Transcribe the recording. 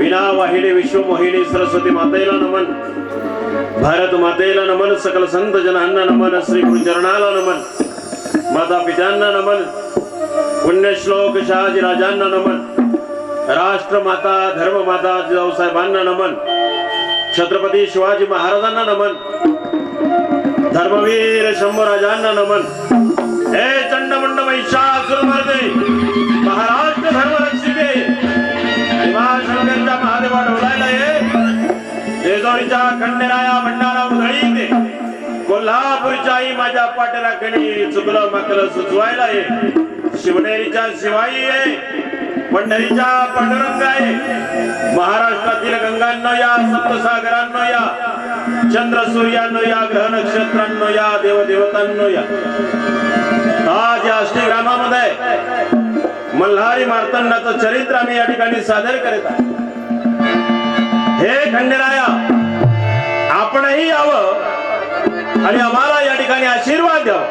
विना वाहिनी विश्वमोहिनी सरस्वती मातेला नमन. भारत मातेला नमन सकल संत जनांना नमन श्री गुरुचरणाला नमन माता पित्यांना नमन पुण्यश्लोक शहाजी राजांना नमन राष्ट्रमाता धर्ममाता जिजाऊसाहेबांना नमन छत्रपती शिवाजी महाराजांना नमन धर्मवीर शंभूराजांना नमन. हे जेजोरीच्या खंडेराया भंडारा उधळी ते कोल्हापूरच्याही माझ्या पाट्याला कणी चुकलं माकलं सुचवायला ये शिवनेरीच्या शिवाई ये पंढरीच्या पांडुरंग आहे. महाराष्ट्रातील गंगांना या सप्तसागरांना या चंद्र सूर्यानो या ग्रह नक्षत्रांनो या देवदेवतांनो या. आज या अष्टग्रामामध्ये मल्हारी मार्तंडाचं चरित्र आम्ही या ठिकाणी सादर करीत आहे हे खंडेराया नाही यावं आणि आम्हाला या ठिकाणी आशीर्वाद द्यावा.